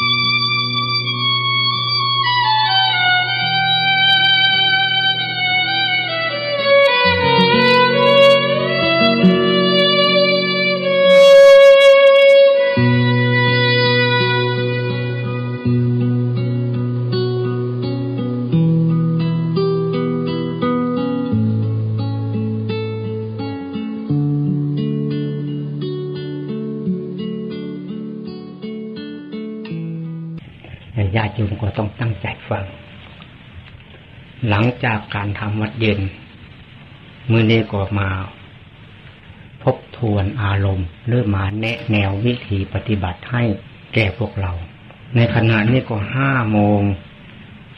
ญา ลังจากการทำวัดเย็น มือนี้ก็มาพบทวนอารมณ์เริ่มมาแนะแนววิธีปฏิบัติให้แก่พวกเรา ในขณะนี้ก็ห้าโมง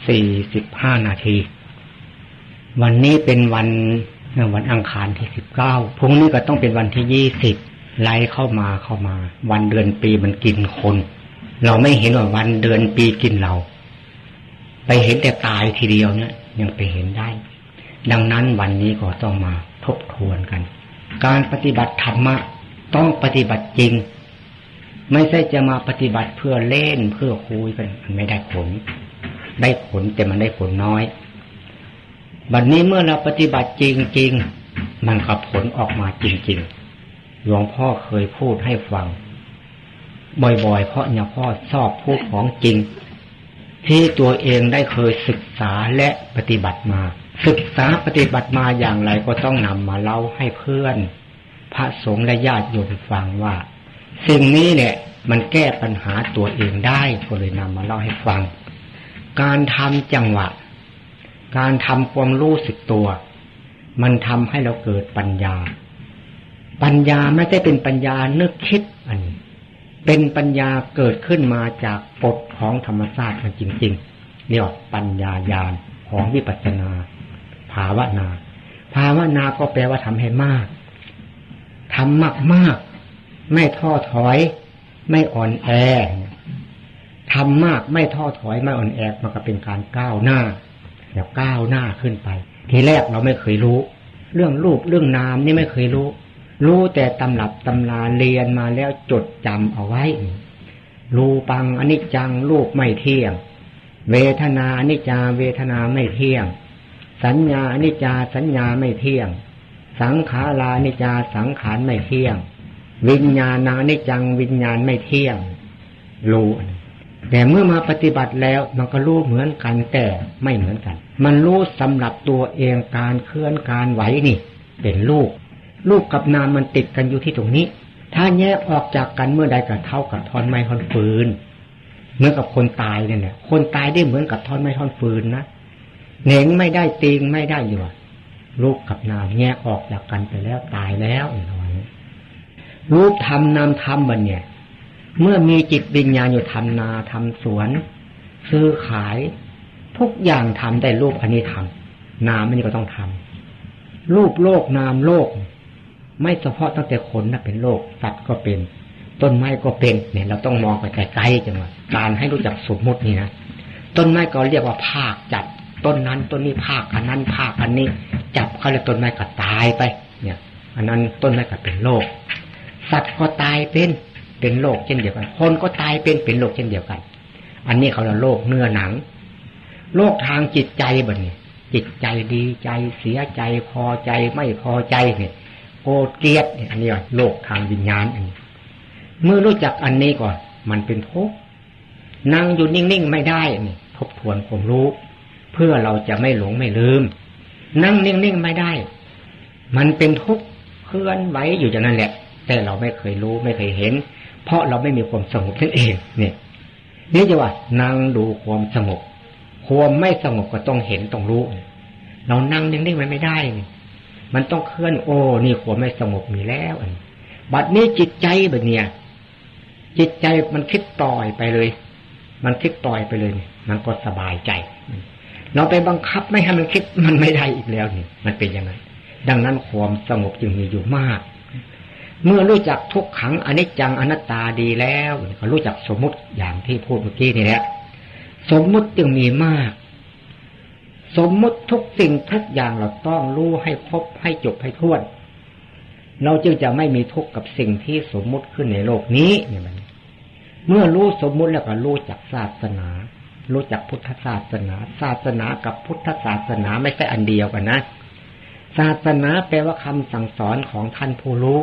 สี่สิบห้านาที วันนี้เป็นวันวันอังคารที่สิบเก้าพรุ่งนี้ก็ต้องเป็นวันที่ยี่สิบไล่เข้ามาเข้ามา วันเดือนปีมันกินคน เราไม่เห็นว่าวันเดือนปีกินเรา ไปเห็นแต่ตายทีเดียวเนี่ย ยังไปเห็นได้ ดังนั้นวันนี้ก็ต้องมาทบทวนกัน การปฏิบัติธรรมะต้องปฏิบัติจริง ไม่ใช่จะมาปฏิบัติเพื่อเล่นเพื่อคุยกันมันไม่ได้ผล ได้ผลแต่มันได้ผลน้อยบัดนนี้เมื่อเราปฏิบัติจริง ๆ มันก็ผลออกมาจริงๆหลวงพ่อเคยพูดให้ฟัง บ่อยๆ เพราะเนี่ยพ่อชอบพูดของจริง ที่ตัวเองได้เคยศึกษาและปฏิบัติมา ศึกษาปฏิบัติมาอย่างไรก็ต้องนำมาเล่าให้เพื่อน พระสงฆ์และญาติโยมฟังว่า สิ่งนี้เนี่ยมันแก้ปัญหาตัวเองได้ก็เลยนำมาเล่าให้ฟัง การทำจังหวะ การทำความรู้สึกตัว มันทำให้เราเกิดปัญญา ปัญญาไม่ได้เป็นปัญญานึกคิดอันนี้ เป็นปัญญาเกิดขึ้นมาจากกฎของธรรมชาติมันจริงๆเรียกว่าปัญญายาณของวิปัสสนา ภาวนา ภาวนาก็แปลว่าทำให้มากทำมากมากไม่ท้อถอย ไม่อ่อนแอทำมากไม่ท้อถอยไม่อ่อนแอมันก็เป็นการก้าวหน้าเดี๋ยวก้าวหน้าขึ้นไป ทีแรกเราไม่เคยรู้ เรื่องรูปเรื่องนามนี่ไม่เคยรู้ รู้แต่ตำรับตำราเรียนมาแล้วจดจำเอาไว้ รูปังอนิจจังรูปไม่เที่ยง เวทนาอนิจจาเวทนาไม่เที่ยง สัญญาอนิจจาสัญญาไม่เที่ยง สังขารานิจจาสังขารไม่เที่ยง วิญญาณานิจจังวิญญาณไม่เที่ยง รู้แต่เมื่อมาปฏิบัติแล้วมันก็รู้เหมือนกันแต่ไม่เหมือนกัน มันรู้สำหรับตัวเองการเคลื่อนการไหวนี่ เป็นลูก รูปกับนามมันติดกันอยู่ที่ตรงนี้ ถ้าแยกออกจากกันเมื่อใดก็เท่ากับท่อนไม้ท่อนฟืนเหมือนกับคนตายเนี่ยคนตายได้เหมือนกับท่อนไม้ท่อนฟืนนะเหน่งไม่ได้ตีงไม่ได้อยู่รูปกับนามแยกออกจากกันไปแล้วตายแล้วอย่างนี้รูปทำนามทำมันเนี่ย เมื่อมีจิตวิญญาณอยู่ทำนาทำสวน ซื้อขายทุกอย่างทำได้รูปอันนี้ทำนามอันนี้ก็ต้องทำรูปโลกนามโลก ไม่เฉพาะตั้งแต่คนนะเป็นโรคสัตว์ก็เป็น ต้นไม้ก็เป็นเนี่ย เราต้องมองไปไกลๆจังหวะการให้รู้จักสมมุตินี่นะต้นไม้ก็เรียกว่าภาคจับต้นนั้นต้นนี้ภาคอันนั้นภาคอันนี้ จับเขาแล้วต้นไม้ก็ตายไป เนี่ย อันนั้นต้นไม้ก็เป็นโรคสัตว์ก็ตายเป็นเป็นโรคเช่นเดียวกัน คนก็ตายเป็นเป็นโรคเช่นเดียวกัน อันนี้เขาเรียกโรคเนื้อหนังโรคทางจิตใจแบบนี้จิตใจดีใจเสียใจพอใจไม่พอใจเนี่ย โกรธเกลียดอันนี้โลกทางวิญญาณอันนี้เมื่อรู้จักอันนี้ก่อน มันเป็นทุกข์นั่งอยู่นิ่งๆไม่ได้นี่ทบทวนผมรู้ เพื่อเราจะไม่หลงไม่ลืม นั่งนิ่งๆไม่ได้ มันเป็นทุกข์เคลื่อนไหวอยู่อย่างนั้นแหละ แต่เราไม่เคยรู้ไม่เคยเห็น เพราะเราไม่มีความสงบนั่นเองเนี่ยนี่จะว่านั่งดูความสงบความไม่สงบก็ต้องเห็นต้องรู้ เรานั่งนิ่งๆมันไม่ได้นี่ มันต้องเคลื่อน โอ้ นี่ขวไม่สงบมีแล้วอันบัดนี้จิตใจแบบเนี้ยจิตใจมันคิดปล่อยไปเลย มันคิดปล่อยไปเลย มันก็สบายใจ เราไปบังคับไม่ให้มันคิดมันไม่ได้อีกแล้วนี่ มันเป็นยังไง ดังนั้นความสงบจึงมีอยู่มาก เมื่อรู้จักทุกขังอนิจจังอนัตตาดีแล้วก็รู้จักสมมุติอย่างที่พูดเมื่อกี้นี่แหละ สมมุติจึงมีมาก สมมุติทุกสิ่งทุกอย่างเราต้องรู้ให้ครบให้จบให้ท้วน เราจึงจะไม่มีทุกข์กับสิ่งที่สมมุติขึ้นในโลกนี้เนี่ยมันเมื่อรู้สมมุติแล้วก็รู้จักศาสนา รู้จักพุทธศาสนา ศาสนากับพุทธศาสนาไม่ใช่อันเดียวกันนะ ศาสนาแปลว่าคำสั่งสอนของท่านผู้รู้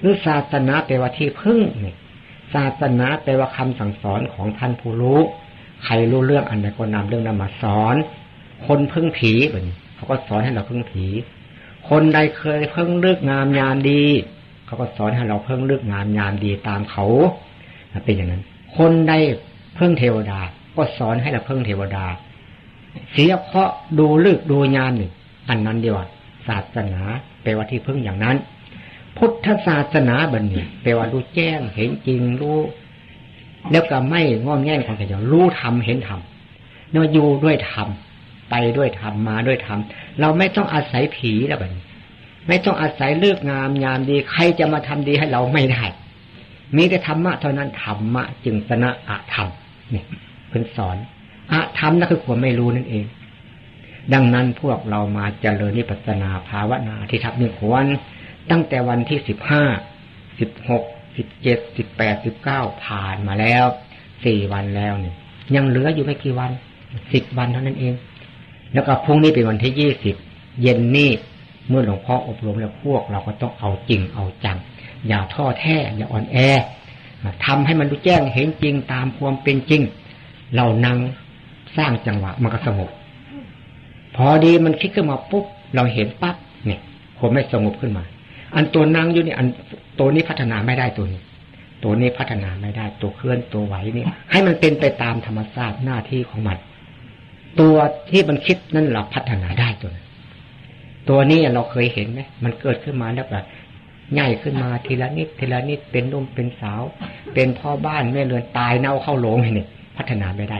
หรือศาสนาแปลว่าที่พึ่งเนี่ยศาสนาแปลว่าคำสั่งสอนของท่านผู้รู้ ใครรู้เรื่องอันใดก็นำเรื่องนั้นมาสอน คนพึ่งผีแบบนี้เขาก็สอนให้เราพึ่งผี คนใดเคยเพิ่งเลือกงามยามดี เขาก็สอนให้เราเพิ่งเลือกงามยามดีตามเขาเป็นอย่างนั้น คนใดเพิ่งเทวดา ก็สอนให้เราเพิ่งเทวดา เสียเพราะดูเลือกดูยามหนึ่งอันนั้นเดียวศาสนาแปลว่าที่พึ่งอย่างนั้น พุทธศาสนาบันนี้แปลว่ารู้แจ้งเห็นจริงรู้แล้วก็ไม่งอนแง่งของใครจะรู้ทำเห็นทำเนื่ออยู่ด้วยธรรม ไปด้วยธรรมมาด้วยธรรมเราไม่ต้องอาศัยผีแล้วบัดนี้ไม่ต้องอาศัยเลือกงามยามดี ใครจะมาทำดีให้เราไม่ได้มีแต่ธรรมะเท่านั้นธรรมะจึงชนะอะธรรมเนี่ยเพิ่นสอนอะธรรมนั่นคือความไม่รู้นั่นเอง ดังนั้นพวกเรามาเจริญนิพพานาภาวนาที่ทับหนึ่งวันตั้งแต่วันที่สิบห้าสิบหกสิบเจ็ดสิบแปดสิบเก้าผ่านมาแล้วสี่วันแล้วเนี่ยยังเหลืออยู่ไม่กี่วันสิบวันเท่านั้นเอง แล้วก็พรุ่งนี้เป็นวันที่ยี่สิบเย็นนี่เมื่อหลวงพ่ออบรมแล้วพวก เราก็ต้องเอาจริงเอาจัง อย่าท้อแท้อย่าอ่อนแอทำให้มันรู้แจ้งเห็นจริงตามความเป็นจริง เรานั่งสร้างจังหวะมันก็สงบพอดีมันคิดขึ้นมาปุ๊บเราเห็นปั๊บเนี่ยผมไม่สงบขึ้นมา อันตัวนั่งอยู่นี่อันตัวนี้พัฒนาไม่ได้ตัวนี้ ตัวนี้พัฒนาไม่ได้ตัวเคลื่อนตัวไหวนี่ให้มันเป็นไปตามธรรมชาติหน้าที่ของมัน ตัวที่มันคิดนั่นเราพัฒนาได้ตัวตัวนี้เราเคยเห็นไหมมันเกิดขึ้นมาแล้วแบบใหญ่ขึ้นมาทีละนิดทีละนิดเป็นนุ่มเป็นสาว เป็นพ่อบ้านแม่เรือนตายเน่าเข้าโลงเนี่พัฒนาไม่ได้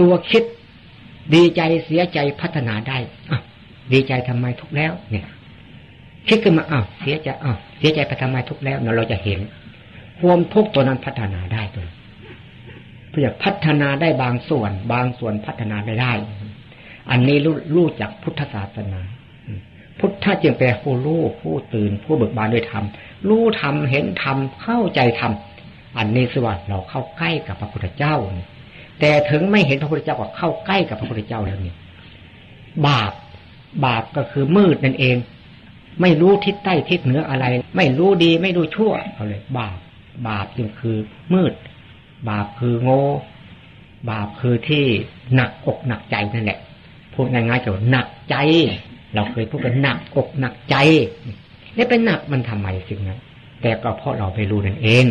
ตัวคิดดีใจเสียใจพัฒนาได้อะดีใจทำไมทุกแล้ว เนี่ย คิดขึ้นมาอ้าวเสียใจอ้าวเสียใจไปทำไมทุกแล้วเราจะเห็น ความทุกตัวนั้นพัฒนาได้ตัว พื่อพัฒนาได้บางส่วน บางส่วนพัฒนาไม่ได้ อันนี้รู้รู้จากพุทธศาสนา พุทธจึงแปลผู้รู้ผู้ตื่น ผู้เบิกบานด้วยธรรมรู้ธรรมเห็นธรรมเข้าใจธรรมอันนี้สวัสดิ์เราเข้าใกล้กับพระพุทธเจ้า แต่ถึงไม่เห็นพระพุทธเจ้าก็เข้าใกล้กับพระพุทธเจ้าแล้วนี่บาปบาปก็คือมืดนั่นเอง ไม่รู้ทิศใต้ทิศเหนืออะไร ไม่รู้ดีไม่รู้ชั่วเอาเลย บาปบาปจึงคือมืด บาปคือโง่ บาปคือที่หนักอกหนักใจนั่นแหละ พูดง่ายๆจะหนักใจ เราเคยพูดกันหนักอกหนักใจนี่เป็นหนักมันทำไมสิ่งนั้น แต่ก็เพราะเราไปรู้นั่นเอง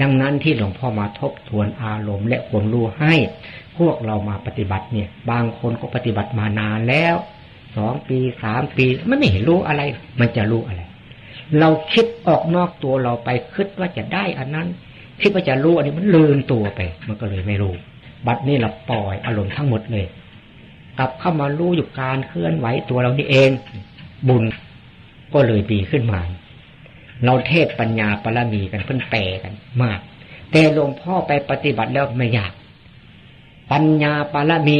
ดังนั้นที่หลวงพ่อมาทบทวนอารมณ์และความรู้ให้ พวกเรามาปฏิบัติเนี่ย บางคนก็ปฏิบัติมานานแล้วสองปีสามปีมันไม่เห็นรู้อะไร มันจะรู้อะไร เราคิดออกนอกตัวเราไปคิดว่าจะได้อันนั้น คิดว่าจะรู้อันนี้มันลืมตัวไป มันก็เลยไม่รู้ บัดนี้เราปล่อยอารมณ์ทั้งหมดเลย กลับเข้ามารู้อยู่การเคลื่อนไหวตัวเรานี่เอง บุญก็เลยดีขึ้นมา เราเทศปัญญาปรมีกันเพิ่นแปลกันมาก แต่หลวงพ่อไปปฏิบัติแล้วไม่อยาก ปัญญาปรมี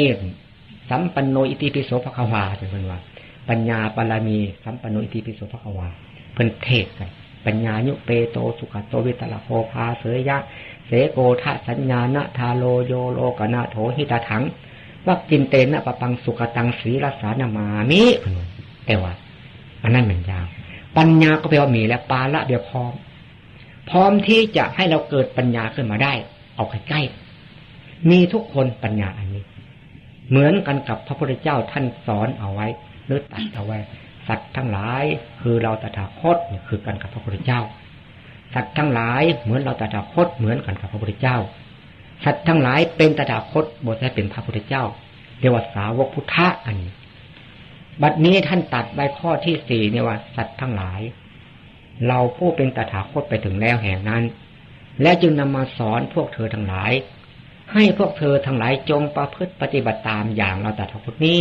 สัมปันโนอิติปิโสภควาเป็นคนว่า ปัญญาปรมี สัมปันโนอิติปิโสภควาเพิ่นเทศกัน ปัญญายุเปโตสุขโตวิตละโพพาเสยยะ เสโกทะสัญญาณทาโลโยโลกนาโถหิตาถังว่ากินเตนะปะปังสุขตังสีรสานามามิแต่ว่าอันนั้นเหมันยาวปัญญาก็แปลว่ามีแล้วปาละเดียวพร้อม พร้อมที่จะให้เราเกิดปัญญาขึ้นมาได้ เอาใกล้ๆมีทุกคนปัญญาอันนี้ เหมือนกันกับพระพุทธเจ้าท่านสอนเอาไว้หรือตัดเอาไว้ สัตว์ทั้งหลายคือเราตถาคตเนี่ยคือกันกับพระพุทธเจ้า สัตว์ทั้งหลายเหมือนเราตถาคตเหมือนกันกับพระพุทธเจ้า สัตว์ทั้งหลายเป็นตถาคตบทได้เป็นพระพุทธเจ้าเรียกว่าสาวกพุทธะอันนี้บัดนี้ท่านตัดใบข้อที่สี่เนี่ยว่าสัตว์ทั้งหลาย เราผู้เป็นตถาคตไปถึงแล้วแห่งนั้น และจึงนำมาสอนพวกเธอทั้งหลาย ให้พวกเธอทั้งหลายจงประพฤติปฏิบัติตามอย่างเราตถาคตนี้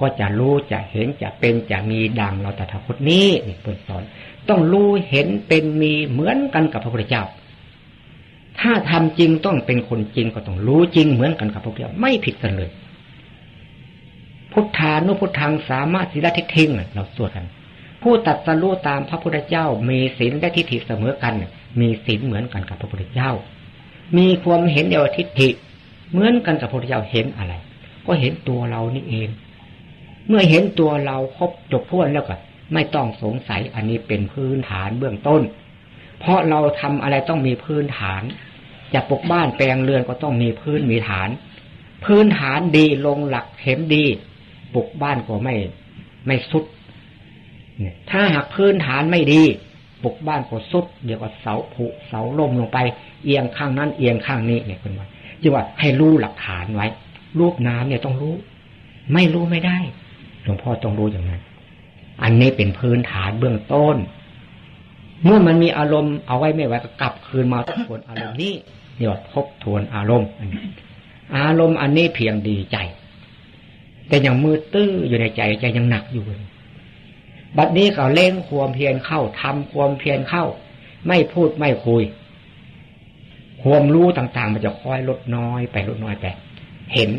ก็จะรู้จะเห็นจะเป็นจะมีดังเราตถาคตนี้นี่เปิดสอน ต้องรู้เห็นเป็นมีเหมือนกันกับพระพุทธเจ้า ถ้าทำจริงต้องเป็นคนจริงก็ต้องรู้จริงเหมือนกันกับพระพุทธเจ้าไม่ผิดกันเลย พุทธานุพุทธังสามารถสิลทิทิเราสวดกัน ผู้ตัดสรู้ตามพระพุทธเจ้า มีศีลและทิฏฐิเสมอกัน มีศีลเหมือนกันกับพระพุทธเจ้า มีความเห็นเดียวทิฏฐิเหมือนกันกับพระพุทธเจ้าเห็นอะไร ก็เห็นตัวเรานี่เอง เมื่อเห็นตัวเราครบจบพ้วนแล้วก็ไม่ต้องสงสัยอันนี้เป็นพื้นฐานเบื้องต้น เพราะเราทำอะไรต้องมีพื้นฐาน จะปกบ้านแปลงเรือนก็ต้องมีพื้นมีฐาน พื้นฐานดีลงหลักเข็มดีปลุกบ้านก็ไม่ไม่สุดถ้าหากพื้นฐานไม่ดีปลุกบ้านก็สุดเดี๋ยวก็เสาผุเสาล่มลงไป เอียงข้างนั้นเอียงข้างนี้เนี่ยคุณว่าจึงว่าให้รู้หลักฐานไว้ รูปน้ำเนี่ยต้องรู้ ไม่รู้ไม่ได้ หลวงพ่อต้องรู้อย่างนั้น อันนี้เป็นพื้นฐานเบื้องต้น เมื่อมันมีอารมณ์เอาไว้ไม่ไหวก็กลับคืนมาทบทวนอารมณ์นี้เดี๋ยวทบทวนอารมณ์อารมณ์อันนี้เพียงดีใจ แต่ยังมือตื้ออยู่ในใจใจยังหนักอยู่ บัดนี้เขาเล่งความเพียรเข้าทำความเพียรเข้า ไม่พูดไม่คุย ความรู้ต่างๆ มันจะค่อยลดน้อยไปลดน้อยไป เห็น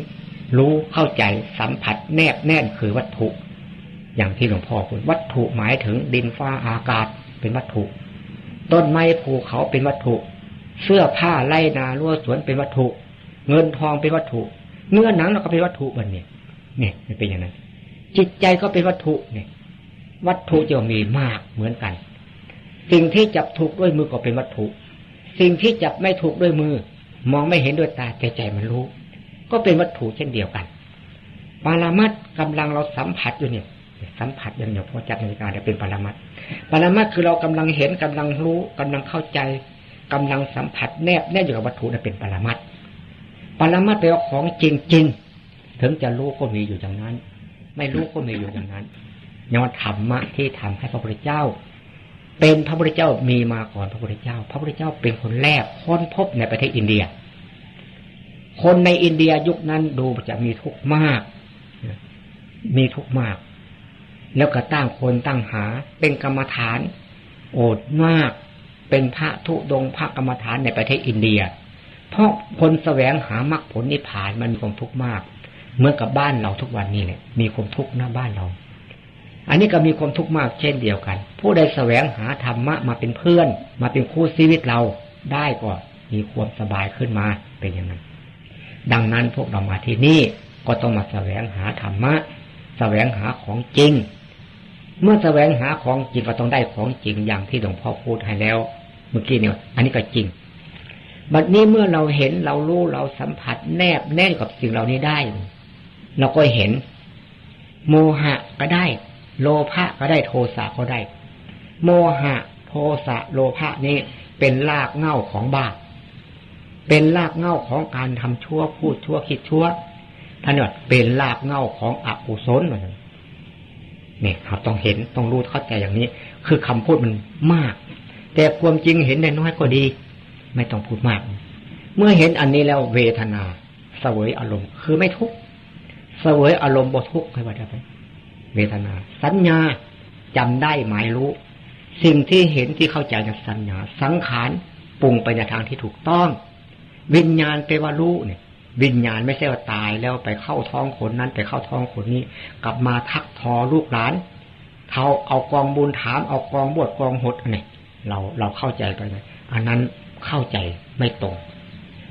รู้เข้าใจสัมผัสแนบแน่นคือวัตถุ อย่างที่หลวงพ่อพูดวัตถุหมายถึงดินฟ้าอากาศเป็นวัตถุ ต้นไม้ภูเขาเป็นวัตถุ เสื้อผ้าไร่นารั้วสวนเป็นวัตถุ เงินทองเป็นวัตถุ เนื้อหนังเราก็เป็นวัตถุบันเนี่ยเนี่ยเป็นอย่างนั้น จิตใจก็เป็นวัตถุเนี่ย วัตถุจะมีมากเหมือนกัน สิ่งที่จับถูกด้วยมือก็เป็นวัตถุ สิ่งที่จับไม่ถูกด้วยมือ มองไม่เห็นด้วยตาแต่ใจมันรู้ ก็เป็นวัตถุเช่นเดียวกันปารามัดกำลังเราสัมผัสอยู่เนี่ย สัมผัสอย่างเดียวพอจับนาฬิกาเดี๋ยเป็นปารามัดปารามัดคือเรากำลังเห็นกำลังรู้กำลังเข้าใจกำลังสัมผัสแนบแน่อยู่กับวัตถุนั่นเป็นปารามัดปารามัดแปลว่าของจริงจริงถึงจะรู้ก็มีอยู่อย่างนั้น ไม่รู้ก็มีอยู่อย่างนั้นยอดธรรมะที่ทำให้พระพุทธเจ้า เป็นพระพุทธเจ้ามีมาก่อนพระพุทธเจ้า พระพุทธเจ้าเป็นคนแรกค้นพบในประเทศอินเดีย คนในอินเดียยุคนั้นดูจะมีทุกข์มาก มีทุกข์มาก แล้วก็ตั้งคนตั้งหา เป็นกรรมฐาน โอดมาก เป็นพระทุดงพระกรรมฐานในประเทศอินเดีย เพราะคนแสวงหามรรคผลนิพพานมันมีความทุกข์มาก เหมือนกับบ้านเราทุกวันนี้เลยมีความทุกข์หน้าบ้านเรา อันนี้ก็มีความทุกข์มากเช่นเดียวกัน ผู้ใดแสวงหาธรรมะมาเป็นเพื่อน มาเป็นคู่ชีวิตเราได้ก็มีความสบายขึ้นมาเป็นอย่างนั้น ดังนั้นพวกเรามาที่นี่ก็ต้องมาแสวงหาธรรมะแสวงหาของจริง เมื่อแสวงหาของจริงก็ต้องได้ของจริงอย่างที่หลวงพ่อพูดให้แล้ว เมื่อกี้เนี่ย อันนี้ก็จริงบัดนี้เมื่อเราเห็นเรารู้เราสัมผัสแนบแน่นกับสิ่งเหล่านี้ได้ เราก็เห็น โมหะก็ได้ โลภะก็ได้โทสะก็ได้ โมหะ โทสะโลภะนี้เป็นรากเง่าของบาป เป็นรากเง่าของการทำชั่วพูดชั่วคิดชั่วท่านว่าเป็นรากเง่าของอกุศลเหมือนนี่ครับต้องเห็นต้องรู้เข้าใจอย่างนี้ คือคำพูดมันมาก แต่ความจริงเห็นได้น้อยก็ดี ไม่ต้องพูดมาก เมื่อเห็นอันนี้แล้วเวทนาเสวยอารมณ์ คือไม่ทุกข์เสวยอารมณ์บ่ทุกข์ให้ว่าได้ไหมเวทนา สัญญาจำได้หมายรู้ สิ่งที่เห็นที่เข้าใจจากสัญญา สังขารปรุงไปในทางที่ถูกต้อง วิญญาณแปลว่ารู้เนี่ย วิญญาณไม่ใช่ว่าตายแล้วไปเข้าท้องคนนั้นไปเข้าท้องคนนี้ กลับมาทักทอลูกหลานเขาเอากองบุญถามเอากองบวชกองหดเนี่ยเราเราเข้าใจไปเลยอันนั้นเข้าใจไม่ตรง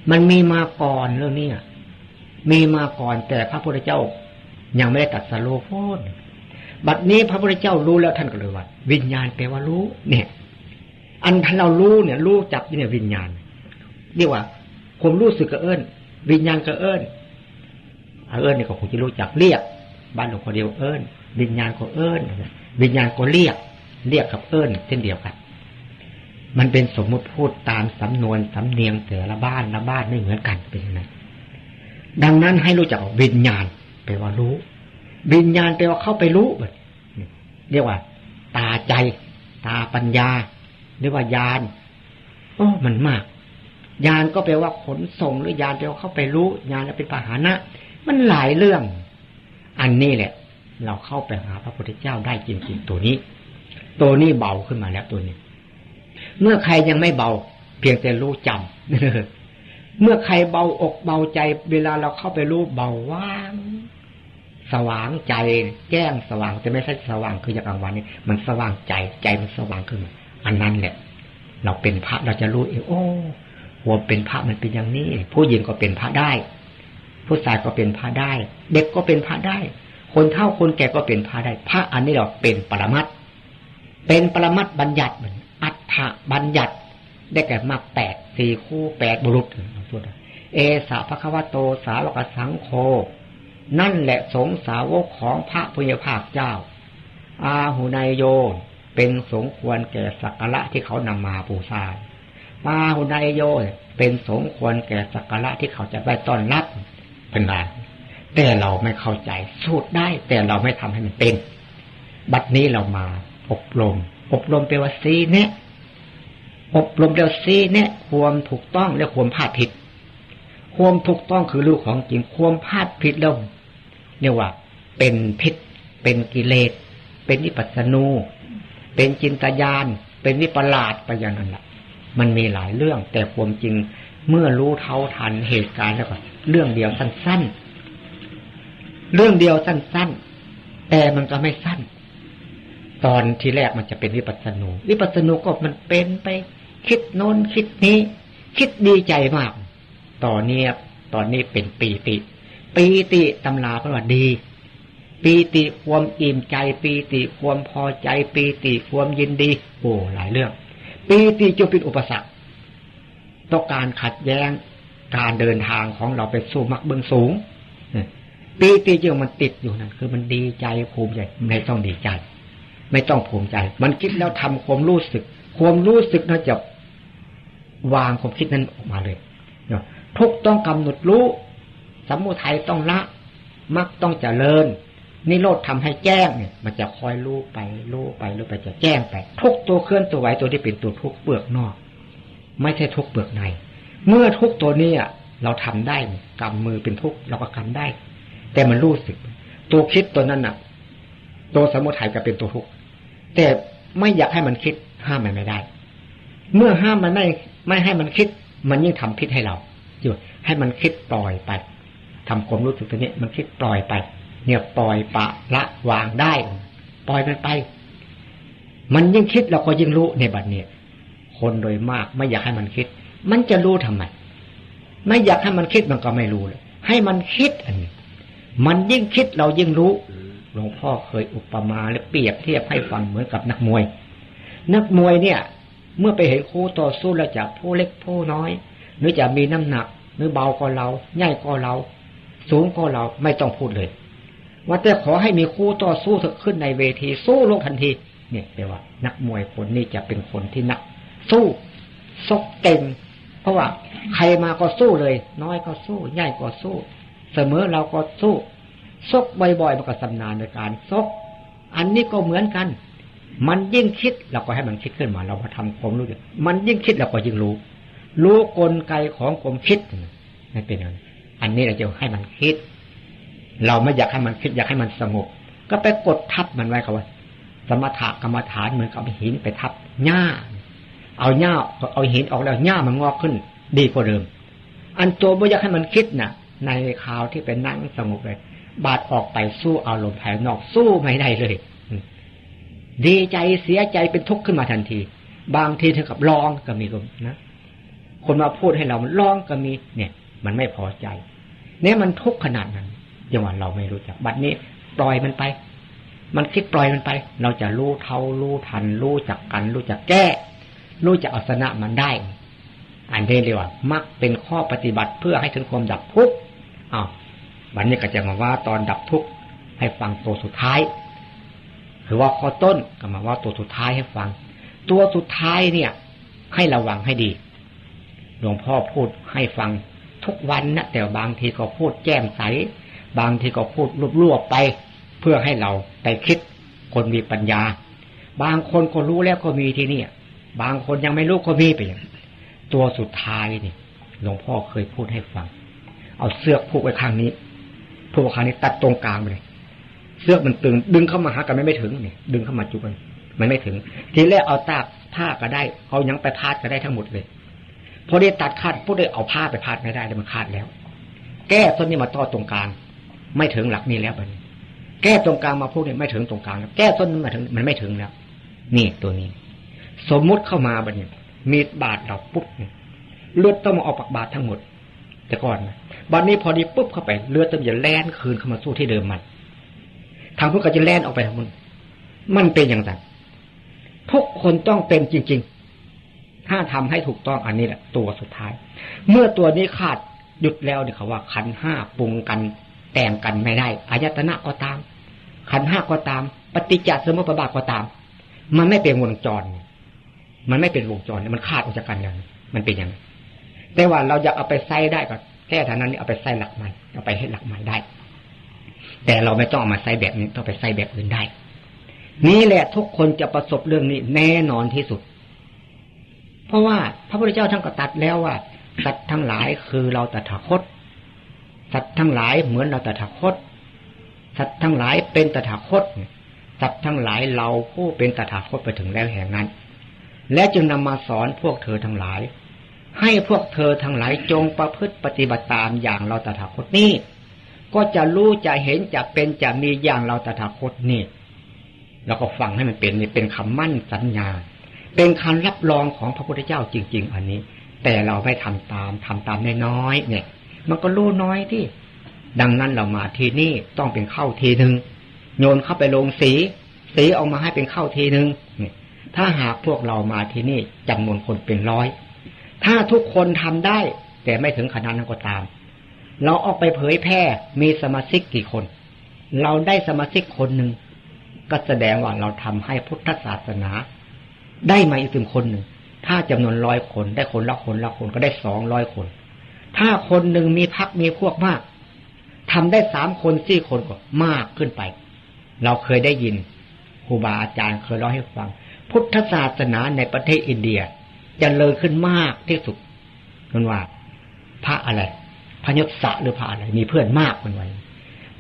มันมีมาก่อนเรื่องนี้มีมาก่อนแต่พระพุทธเจ้า ยังไม่ได้ตัดสโลโฟนบัดนี้พระพุทธเจ้ารู้แล้วท่านก็เลยว่า วิญญาณแปลว่ารู้ เนี่ย อันท่านเรารู้เนี่ย รู้จับเนี่ยวิญญาณเรียกว่า ผมรู้สึกก็เอิญวิญญาณก็เอิญเอิญเนี่ยก็คงจะรู้จักเรียก บ้านหลวงพ่อเดียวเอิญวิญญาณก็เอิญวิญญาณก็เรียก เรียกกับเอิญเช่นเดียวกัน มันเป็นสมมุติพูดตามสำนวนสำเนียงแต่ละบ้านละบ้านไม่เหมือนกันเป็นย่างนั้นดังนั้นให้รู้จักวิญญาณแปลว่ารู้ วิญญาณแปลว่าเข้าไปรู้เรียกว่า ตาใจ ตาปัญญา เรียกว่าญาณโอ้มันมาก ญาณก็แปลว่าขนส่งหรือญาณแปลว่าเข้าไปรู้ญาณเป็นปาหานะ มันหลายเรื่อง อันนี้แหละ เราเข้าไปหาพระพุทธเจ้าได้จริงๆตัวนี้ ตัวนี้เบาขึ้นมาแล้วตัวนี้ เมื่อใครยังไม่เบา เพียงแต่รู้จำเมื่อใครเบาอกเบาใจ เวลาเราเข้าไปรู้เบาว่างสว่างใจแจ้งสว่างแต่ไม่ใช่สว่างคืออย่างกลางวันนี่มันสว่างใจใจมันสว่างขึ้น อันนั้นแหละ เราเป็นพระเราจะรู้เองโอ้ ควมเป็นพระมันเป็นอย่างนี้ ผู้หญิงก็เป็นพระได้ ผู้ชายก็เป็นพระได้ เด็กก็เป็นพระได้ คนเฒ่าคนแก่ก็เป็นพระได้ พระอันนี้เราเป็นปรมัตเป็นปรมัตบัญญัติเหมือนอัฏฐบัญญัติ ได้แก่มาแปดสี่คู่แปดบุรุษพูดเอสาพระควโตสาวกสังโฆนั่นแหละสงสาวกของพระพุทธภาคเจ้า อาหุนายโยเป็นสงควรแก่สักการะที่เขานำมาปูชา ปาหุนายโยเป็นสงควรแก่สักการะที่เขาจะไปต้อนรับเป็นไรแต่เราไม่เข้าใจสูตรได้ แต่เราไม่ทำให้มันเป็น บัดนี้เรามาอบรม อบรมเปลว่าซีเนี่ยอบรมเปลว่าซีเนี่ยความถูกต้องและความพลาดผิด ความถูกต้องคือรู้ของจริงความพลาดผิดแล้วเนี่ยว่า เป็นพิษ เป็นกิเลส เป็นนิปัสนู เป็นจินตยานเป็นวิปลาสไปอย่างนั้นแหละ มันมีหลายเรื่อง แต่ความจริงเมื่อรู้เท่าทันเหตุการณ์แล้วก็เรื่องเดียวสั้น ๆ เรื่องเดียวสั้น ๆ แต่มันก็ไม่สั้น ตอนที่แรกมันจะเป็นวิปัสสนูวิปัสสนูก็มันเป็นไป คิดโน้นคิดนี้ คิดดีใจมากตอนนี้ตอนนี้เป็นปีติ ปีติตำราเพระว่าดี ปีติความอิ่มใจ ปีติความพอใจ ปีติความยินดี โอ้หลายเรื่อง ปีติจะเป็นอุปสรรคต่อการขัดแย้งการเดินทางของเราไปสู่มรรคเบื้องสูงปีติจึงมันติดอยู่นั่นคือมันดีใจภูมิใจไม่ต้องดีใจ ไม่ต้องภูมิใจ มันคิดแล้วทำความรู้สึก ความรู้สึกน่าจะวางความคิดนั้นออกมาเลยทุกต้องกำหนดรู้ สมุทัยต้องละมักต้องเจริญ นิโรธทำให้แจ้งเนี่ย มันจะคอยรู้ไปรู้ไปรู้ไปจะแจ้งไป ทุกตัวเคลื่อนตัวไหวตัวที่เป็นตัวทุกเปลือกนอก ไม่ใช่ทุกเปลือกใน เมื่อทุกตัวนี้เราทำได้กำมือเป็นทุกเราก็กำได้ แต่มันรู้สึก ตัวคิดตัวนั้นน่ะ ตัวสมุทัยก็เป็นตัวทุกแต่ไม่อยากให้มันคิดห้ามมันไม่ได้ เมื่อห้ามมันไม่ไม่ให้มันคิด มันยิ่งทำพิษให้เราอยู่ให้มันคิดปล่อยไปทำความรู้สึกตัวนี้มันคิดปล่อยไป เนี่ยปล่อยปะละวางได้ ปล่อยมันไป มันยิ่งคิดเราก็ยิ่งรู้ในบัดเนี้คนโดยมากไม่อยากให้มันคิด มันจะรู้ทำไม ไม่อยากให้มันคิดมันก็ไม่รู้เลยให้มันคิดอันนี้ มันยิ่งคิดเรายิ่งรู้หลวงพ่อเคยอุปมาและเปรียบเทียบให้ฟังเหมือนกับนักมวย นักมวยเนี่ย เมื่อไปเห็นคู่ต่อสู้แล้วจากผู้เล็กผู้น้อย หรือจะมีน้ำหนัก หรือเบาก็เราใหญ่ก็เรา สูงก็เราไม่ต้องพูดเลย ว่าแต่ขอให้มีคู่ต่อสู้เถอะขึ้นในเวทีสู้ลงทันที เนี่ยแปลว่า นักมวยคนนี้จะเป็นคนที่นัก สู้ซกเต็มเพราะว่า ใครมาก็สู้เลย น้อยก็สู้ใหญ่ก็สู้ เสมอเราก็สู้ซกบ่อยๆมันก็สำนานในการซกอันนี้ก็เหมือนกัน มันยิ่งคิดเราก็ให้มันคิดขึ้นมา เรามาทำความรู้มันยิ่งคิดเราก็ยิ่งรู้ รู้กลไกของความคิดไม่เป็นอะไรอันนี้เราจะให้มันคิด เราไม่อยากให้มันคิดอยากให้มันสงบ ก็ไปกดทับมันไว้เขาว่า สมถะกรรมฐานเหมือนกับหินไปทับหญ้า เอาหญ้าเอาหินออกแล้วหญ้ามันงอกขึ้น ดีกว่าเดิม อันตัวไม่อยากให้มันคิดน่ะ ในคราวที่เป็นนั่งสงบเลย บาดออกไปสู้อารมณ์ภายนอกสู้ไม่ได้เลย ดีใจเสียใจเป็นทุกข์ขึ้นมาทันที บางทีถึงกับร้องก็มีก็นะ คนมาพูดให้เราร้องก็มีเนี่ย มันไม่พอใจเนี่ยมันทุกข์ขนาดนั้น ยังว่าเราไม่รู้จัก บัดนี้ปล่อยมันไป มันคิดปล่อยมันไป เราจะรู้เท่ารู้ทัน รู้จักกัน รู้จักแก้ รู้จักอัสนะมันได้ อันนี้เรียกว่ามักเป็นข้อปฏิบัติเพื่อให้ถึงความดับทุกข์อ้าววันนี้ก็จะมาว่าตอนดับทุกข์ให้ฟังตัวสุดท้ายคือว่าข้อต้นก็มาว่าตัวสุดท้ายให้ฟัง ตัวสุดท้ายเนี่ย ให้ระวังให้ดี หลวงพ่อพูดให้ฟังทุกวันนะแต่บางทีก็พูดแจ่มใส บางทีก็พูดรวบๆไป เพื่อให้เราไปคิดคนมีปัญญา บางคนก็รู้แล้วก็มีที่นี่บางคนยังไม่รู้ก็มีไปอย่างตัวสุดท้ายนี่หลวงพ่อเคยพูดให้ฟัง เอาเสื้อผูกไว้ข้างนี้ผูกไว้ข้างนี้ตัดตรงกลางไปเลยเสื้อมันตึง ดึงเข้ามาหากันไม่ไม่ถึงเนี่ยดึงเข้ามาจุกันมันไม่ถึง ทีแรกเอาตากผ้าก็ได้ เอายังไปพาดก็ได้ทั้งหมดเลยพอได้ตัดคาดพูดได้เอาผ้าไปพาดไม่ได้เลยมันคาดแล้ว แก้ต้นนี้มาต่อตรงกลาง ไม่ถึงหลักนี้แล้วบัดนี้ แก้ตรงกลางมาพูดเนี่ยไม่ถึงตรงกลางแล้วแก้ต้นมันมาถึง มันไม่ถึงแล้วนี่ตัวนี้ สมมุติเข้ามาบัดนี้มีบาดเราปุ๊บเลือดต้องมาออกปากบาดทั้งหมด แต่ก่อนบัดนี้พอดีปุ๊บเข้าไปเลือดต้องจะแล่นคืนเข้ามาสู้ที่เดิมมันทางพวกก็จะแล่นออกไปทั้งหมดมันเป็นอย่างไรทุกคนต้องเป็นจริง ๆ ถ้าทำให้ถูกต้องอันนี้แหละ ตัวสุดท้าย เมื่อตัวนี้ขาดหยุดแล้วเนี่ยเขาว่าขันห้าปรุงกัน แต่งกันไม่ได้อายตนะก็ตาม ขันห้าก็ตาม ปฏิจจสมุปบาทก็ตาม มันไม่เป็นวงจร มันไม่เป็นวงจรมันขาดออกจากกันอย่างมันเป็นอย่าง แต่ว่าเราอยากเอาไปใส่ได้ก็แค่ท่านั้นเอาไปใส่หลักใหม่เอาไปให้หลักใหม่ได้ แต่เราไม่ต้องเอามาใส่แบบนี้ต้องไปใส่แบบอื่นได้ นี่แหละทุกคนจะประสบเรื่องนี้แน่นอนที่สุด เพราะว่าพระพุทธเจ้าท่านก็ตัดแล้วว่าสัตว์ทั้งหลายคือเราตถาคต สัตว์ทั้งหลายเหมือนเราตถาคต สัตว์ทั้งหลายเป็นตถาคต สัตว์ทั้งหลายเราผู้เป็นตถาคตไปถึงแล้วแห่งนั้น และจึงนำมาสอนพวกเธอทั้งหลาย ให้พวกเธอทั้งหลายจงประพฤติปฏิบัติตามอย่างเราตถาคตนี้ก็จะรู้จะเห็นจะเป็นจะมีอย่างเราตถาคตนี่เราก็ฟังให้มันเป็นนี่เป็นคำมั่นสัญญา เป็นคำรับรองของพระพุทธเจ้าจริง ๆ อันนี้ แต่เราไม่ทำตามทำตามน้อยๆเนี่ย มันก็รู้น้อยที่ดังนั้นเรามาทีนี่ต้องเป็นเข้าทีหนึ่งโยนเข้าไปลงสี สีออกมาให้เป็นเข้าทีหนึ่งถ้าหากพวกเรามาที่นี่จำนวนคนเป็นร้อย ถ้าทุกคนทำได้ แต่ไม่ถึงขนาดนั้นก็ตาม เราออกไปเผยแพร่มีสมาชิกกี่คน เราได้สมาชิกคนหนึ่งก็แสดงว่าเราทำให้พุทธศาสนา ได้มาอีกถึงคนหนึ่ง ถ้าจำนวนร้อยคน ได้คนละคนละคนก็ได้สองร้อยคน ถ้าคนหนึ่งมีพักมีพวกมากทำได้สามคนสี่คนก็มากขึ้นไป เราเคยได้ยินครูบาอาจารย์เคยเล่าให้ฟัง พุทธศาสนาในประเทศอินเดียจเจริญขึ้นมากที่สุดมันว่า พระอะไรพระยศสะหรือพระอะไร มีเพื่อนมากมันไว้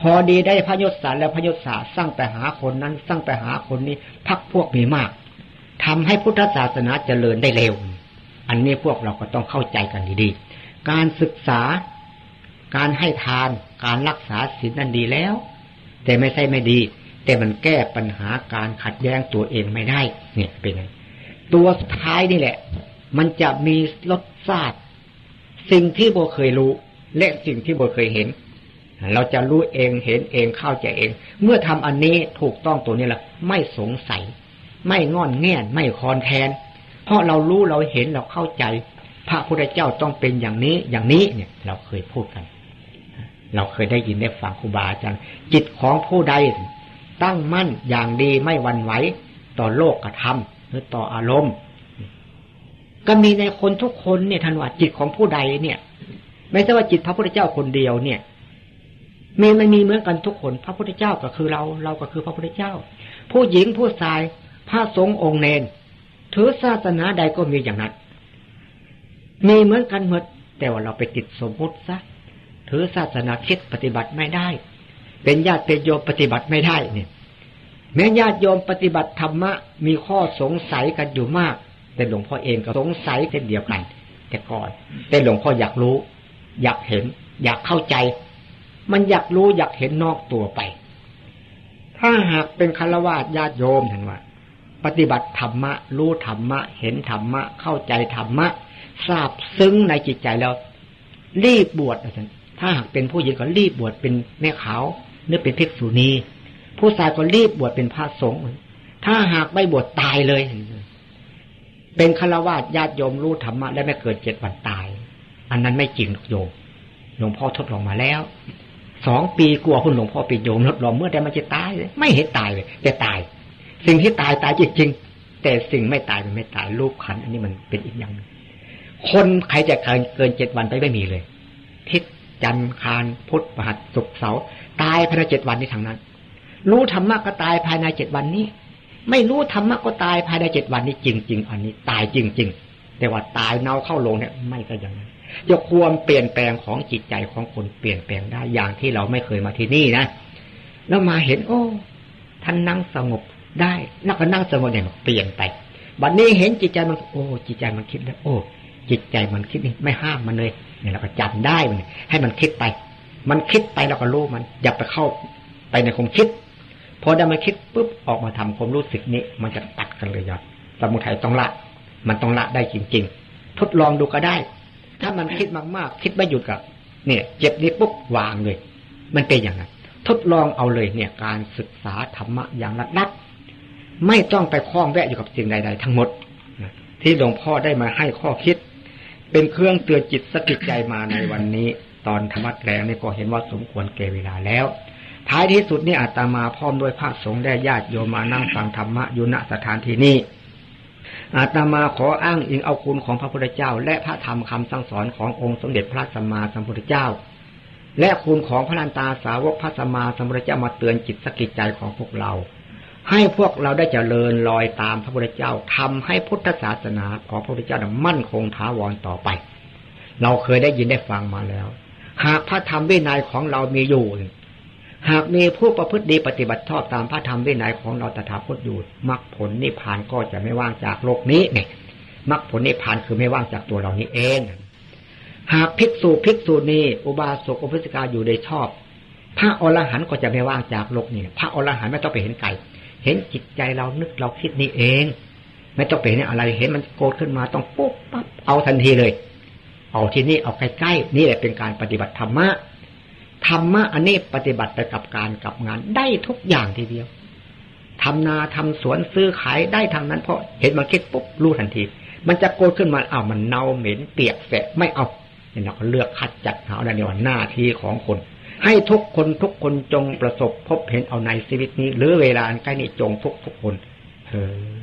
พอดีได้พระยศสะแล้วพระยศสะสร้างไปหาคนนั้น สร้างไปหาคนนี้พักพวกมีมากทำให้พุทธศาสนาเจริญได้เร็ว อันนี้พวกเราก็ต้องเข้าใจกันดีๆ การศึกษา การให้ทาน การรักษาศีลนั้นดีแล้ว แต่ไม่ใช่ไม่ดี แต่มันแก้ปัญหาการขัดแย้งตัวเองไม่ได้ เนี่ยเป็นไงตัวสุดท้ายนี่แหละ มันจะมีรสชาติสิ่งที่โบเคยรู้ และสิ่งที่โบเคยเห็น เราจะรู้เองเห็นเองเข้าใจเอง เมื่อทำอันนี้ถูกต้องตัวนี้ละไม่สงสัย ไม่งอนแง่นไม่คอนแทน เพราะเรารู้เราเห็นเราเข้าใจ พระพุทธเจ้าต้องเป็นอย่างนี้อย่างนี้เนี่ย เราเคยพูดกัน เราเคยได้ยินได้ฟังครูบาอาจารย์จิตของผู้ใด ตั้งมั่นอย่างดีไม่วันไหวต่อโลกกระทำหรือต่ออารมณ์ ก็มีในคนทุกคนเนี่ยทันว่าจิตของผู้ใดเนี่ย ไม่ใช่ว่าจิตพระพุทธเจ้าคนเดียวเนี่ยมีมันมีเหมือนกันทุกคน พระพุทธเจ้าก็คือเรา เราก็คือพระพุทธเจ้า ผู้หญิงผู้ชายพระสงฆ์องค์เนนถือศาสนาใดก็มีอย่างนั้น มีเหมือนกันหมด แต่ว่าเราไปติดสมมติซะถือศาสนาคิดปฏิบัติไม่ได้ เป็นญาติเป็นโยมปฏิบัติไม่ได้เนี่ย แม้ญาติโยมปฏิบัติธรรมะ มีข้อสงสัยกันอยู่มาก แต่หลวงพ่อเองก็สงสัยเช่นเดียวกัน แต่ก่อน แต่หลวงพ่ออยากรู้ อยากเห็น อยากเข้าใจ มันอยากรู้อยากเห็นนอกตัวไป ถ้าหากเป็นคารวะญาติโยมเห็นว่าปฏิบัติธรรมะ รู้ธรรมะ เห็นธรรมะ เข้าใจธรรมะ ทราบซึ้งในจิตใจแล้ว รีบบวชอาจารย์ถ้าหากเป็นผู้หญิงก็รีบบวชเป็นแม่ขาวหรือเป็นภิกษุณีผู้ชายก็รีบบวชเป็นพระสงฆ์ถ้าหากไม่บวชตายเลย เป็นฆราวาสญาติโยมรู้ธรรมะและไม่เกิดเจ็ดวันตาย อันนั้นไม่จริงหรอกโยมหลวงพ่อทดลองมาแล้วสองปีกลัวคุณหลวงพ่อเป็นโยมทดลองเมื่อใดมันจะตายเลยไม่เห็นตายเลยแต่ตาย สิ่งที่ตายตายจริงๆแต่สิ่งไม่ตายมันไม่ตายรูปขันอันนี้มันเป็นอีกอย่างนึง คนใครจะเกินเจ็ดวันไปไม่มีเลย ทิศจันทร์คารพุทธประหัสศุกร์เสาร์ตายภายในเจ็ดวันนี้ทางนั้น รู้ธรรมะก็ตายภายในเจ็ดวันนี้ ไม่รู้ธรรมะก็ตายภายในเจ็ดวันนี้จริง ๆ อันนี้ตายจริง ๆ แต่ว่าตายเน่าเข้าลงเนี่ยไม่ก็อย่างนั้นจะความเปลี่ยนแปลงของจิตใจของคนเปลี่ยนแปลงได้อย่างที่เราไม่เคยมาที่นี่นะแล้วมาเห็น โอ้ ท่านนั่งสงบได้แล้วก็นั่งสงบเนี่ยเปลี่ยนไปบัดนี้เห็นจิตใจมัน โอ้ จิตใจมันคิดแล้วโอ้ จิตใจมันคิดนี่ไม่ห้ามมันเลยเนี่ยเราก็จำได้มันให้มันคิดไป มันคิดไปเราก็รู้มัน อย่าไปเข้าไปในความคิดพอได้มาคิดปุ๊บออกมาทำความรู้สึกนี้ มันจะตัดกันเลยยอดสมุทัยต้องละ มันต้องละได้จริง ๆ ทดลองดูก็ได้ ถ้ามันคิดมากๆ คิดไม่หยุดกับเนี่ยเจ็บนี้ปุ๊บวางเลย มันเป็นอย่างนั้นทดลองเอาเลยเนี่ย การศึกษาธรรมะอย่างระดับไม่ต้องไปคล้องแวะอยู่กับสิ่งใด ๆ ทั้งหมดที่หลวงพ่อได้มาให้ข้อคิด เป็นเครื่องเตือนจิตสกิดใจมาในวันนี้ ตอนธรรมะแรงนี่ก็เห็นว่าสมควรเกเวลาแล้ว ท้ายที่สุดนี่อาตมาพร้อมด้วยพระสงฆ์ได้ญาติโยมมานั่งฟังธรรมะอยู่ณสถานที่นี้อาตมาขออ้างอิงเอาคุณของพระพุทธเจ้า และพระธรรมคำสั่งสอนขององค์สมเด็จพระสัมมาสัมพุทธเจ้า และคุณของพระนันตาสาวกพระสัมมาสัมพุทธเจ้ามาเตือนจิตสกิดใจของพวกเรา ให้พวกเราได้เจริญลอยตามพระพุทธเจ้าทำให้พุทธศาสนาของพระพุทธเจ้ามั่นคงถาวรต่อไป เราเคยได้ยินได้ฟังมาแล้ว หากพระธรรมวินัยของเรามีอยู่ หากมีผู้ประพฤติดีปฏิบัติชอบตามพระธรรมวินัยของเราตถาคตอยู่มรรคผลนิพพานก็จะไม่ว่างจากโลกนี้เนี่ยมรรคผลนิพพานคือไม่ว่างจากตัวเรานี้เอง หากภิกษุภิกษุนี้อุบาสกอุปสกาอยู่ในชอบ พระอรหันต์ก็จะไม่ว่างจากโลกนี้ พระอรหันต์ไม่ต้องไปเห็นไก่ เห็นจิตใจเรานึกเราคิดนี่เอง ไม่ต้องไปเห็นอะไรเห็นมันโกรธขึ้นมาต้องปุ๊บปั๊บเอาทันทีเลย เอาที่นี่เอาใกล้ๆนี่แหละเป็นการปฏิบัติธรรมะธรรมะอันนี้ปฏิบัติไปกับการกับงานได้ทุกอย่างทีเดียวทำนาทำสวนซื้อขายได้ทางนั้นเพราะเห็นมันคิดปุ๊บรู้ทันที มันจะโกรธขึ้นมาอ้าวมันเน่าเหม็นเปียกแสะไม่เอาเนี่ยเราก็เลือกคัดจัดเอาในวันหน้าที่ของคน ให้ทุกคนทุกคนจงประสบพบเห็นเอาในชีวิตนี้ หรือเวลาใกล้นี้จงทุกทุกคนเออ